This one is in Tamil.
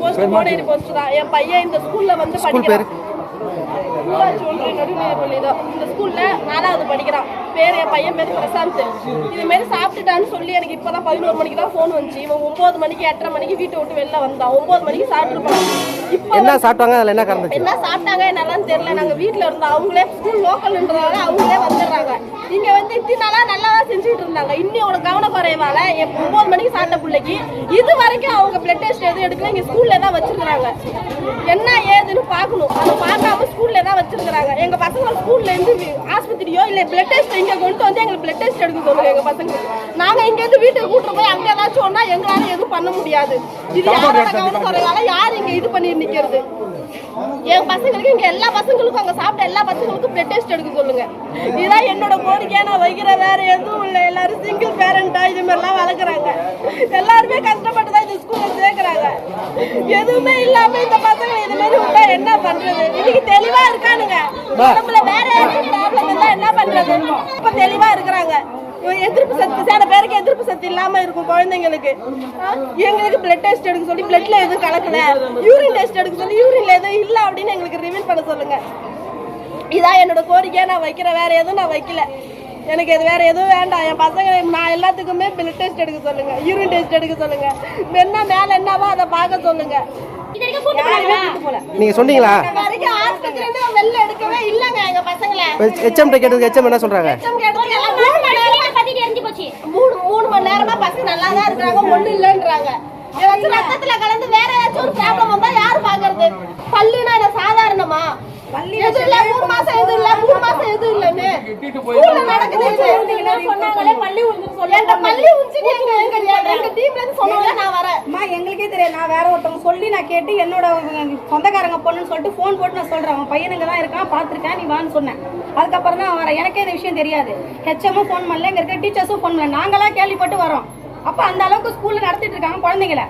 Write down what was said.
போஸ்ட் கோனேரி போஸ்ட் தான். என் பையன் இந்த ஸ்கூல்ல வந்து படிக்கிறான். தான். இந்த ஸ்கூல்ல நாலாவது படிக்கிறான். பேர் என் பையன் பேர் பிரசாந்த். இது மாதிரி சாப்பிட்டுட்டான்னு சொல்லி எனக்கு இப்பதான் பதினோரு மணிக்கு தான் ஃபோன் வந்துச்சு. இவன் ஒன்பது மணிக்கு எட்டரை மணிக்கு வீட்டை விட்டு வெளில வந்தான். ஒன்பது மணிக்கு சாப்பிட்டுருப்பான். இப்போ என்ன சாப்பிட்டாங்க? அதில் என்ன சாப்பிட்டாங்க என்னலாம் தெரியல. நாங்க வீட்ல இருந்தோம். அவங்களே ஸ்கூல் லோக்கல்ன்றதால அவங்களே இங்க வந்து இத்தனை நாளா நல்லா தான் செஞ்சுட்டு இருந்தாங்க. இன்னியோட கவனக்குறைவால எப்~ ஒன்பது மணிக்கு சாப்பிட்ட பிள்ளைக்கு இது வரைக்கும் அவங்க பிளட் டெஸ்ட் எதுவும் எடுக்கல. இங்க ஸ்கூல்ல தான் வச்சிருக்காங்க என்ன ஏதுன்னு பார்க்கணும் அதை பார்க்காம ஸ்கூல்ல தான் வச்சிருக்காங்க எங்க பசங்க ஸ்கூல்ல இருந்து வி- ஆஸ்பத்திரியோ இல்ல பிளட் டெஸ்ட் இங்க கொண்டு வந்து எங்களுக்கு பிளட் டெஸ்ட் எடுக்க சொல்லுங்க எங்க பசங்க. நாங்க இங்க இருந்து வீட்டுக்கு கூட்டு போய் அங்க ஏதாச்சும் ஒண்ணா எங்களால எதுவும் பண்ண முடியாது. இது யாரோட கவனக்குறைவால யார் இங்க இது பண்ணி நிக்கிறது? என் பசங்களுக்கு இங்க எல்லா பசங்களுக்கும் அங்க சாப்பிட்ட எல்லா பசங்களுக்கும் பிளட் டெஸ்ட் எடுக்க சொல்லுங்க. இதான் என்னோட கோரிக்கையா நான் வைக்கிற வேற எதுவும் இல்லை. எல்லாரும் சிங்கிள் பேரண்டா இது மாதிரிலாம் வளர்க்குறாங்க. எல்லாருமே கஷ்டப்பட்டு தான் இந்த ஸ்கூல்ல எதுவுமே இல்லாம இந்த பசங்க இது மாதிரி விட்டா என்ன பண்றது? இன்னைக்கு தெளிவா இருக்கானுங்க. உடம்புல வேற ப்ராப்ளம் இருந்தா என்ன பண்றது? இப்ப தெளிவா இருக்கிறாங்க. எதிர்ப்பு சக்தி சில பேருக்கு எதிர்ப்பு சக்தி இல்லாம இருக்கும் குழந்தைங்களுக்கு. எங்களுக்கு பிளட் டெஸ்ட் எடுக்க சொல்லி பிளட்ல எதுவும் கலக்கல. யூரின் டெஸ்ட் எடுக்க சொல்லி யூரின்ல எதுவும் இல்ல அப்படின்னு எங்களுக்கு ரிவீல் பண்ண சொல்லுங்க. இதான் என்னோட கோரிக்கையா நான் வைக்கிறேன் வேற எதுவும் நான் வைக்கல. எனக்கு இது வேற எதுவும் வேண்டாம். என் பசங்க நான் எல்லாத்துக்குமே பிளட் டெஸ்ட் எடுக்க சொல்லுங்க. யூரின் டெஸ்ட் எடுக்க சொல்லுங்க. என்ன மேல என்னவோ அதை பார்க்க சொல்லுங்க. நீங்கள் சொன்னீங்களா? இது வரைக்கும் ஆஸ்பத்திரி இருந்து வெளில எடுக்கவே இல்லைங்க எங்க பசங்களை. ஹெச்எம் கேட்டதுக்கு ஹெச்எம் என்ன எல்லாம் மூணு மணி மூணு நேரமா பசங்க நல்லா தான் இருக்கிறாங்க. ஒண்ணு இல்லைன்றாங்க. ரத்தத்துல கலந்து வேற ஏதாச்சும் ஒரு ப்ராப்ளம் வந்தா யாரு பாக்குறது பல்லுனா என்ன சாதாரணமா? எதுவும் இல்ல மூணு மாசம் எதுவும் இல்ல மூணு மாசம் எதுவும் இல்லன்னு ஸ்கூல்ல நடக்குது இது. சொன்னாங்களே பள்ளி சொல்லி பள்ளி எங்க எங்க எங்க டீம்ல இருந்து சொன்னாங்க. நான் வரேன். அம்மா எங்களுக்கே தெரியாது. நான் வேற ஒருத்தவங்க சொல்லி நான் கேட்டு என்னோட சொந்தக்காரங்க பொண்ணுன்னு சொல்லிட்டு ஃபோன் போட்டு நான் சொல்றேன். அவன் பையனுங்க தான் இருக்கான் பார்த்துருக்கேன் நீ வான்னு சொன்னேன். அதுக்கப்புறம் தான் வரேன். எனக்கே இந்த விஷயம் தெரியாது. ஹெச்எம்மும் ஃபோன் பண்ணல இங்க இருக்க டீச்சர்ஸும் ஃபோன் பண்ணல. நாங்களா கேள்விப்பட்டு வரோம். அப்ப அந்த அளவுக்கு ஸ்கூல்ல நடத்திட்டு இருக்காங்க குழந்தைங்கள.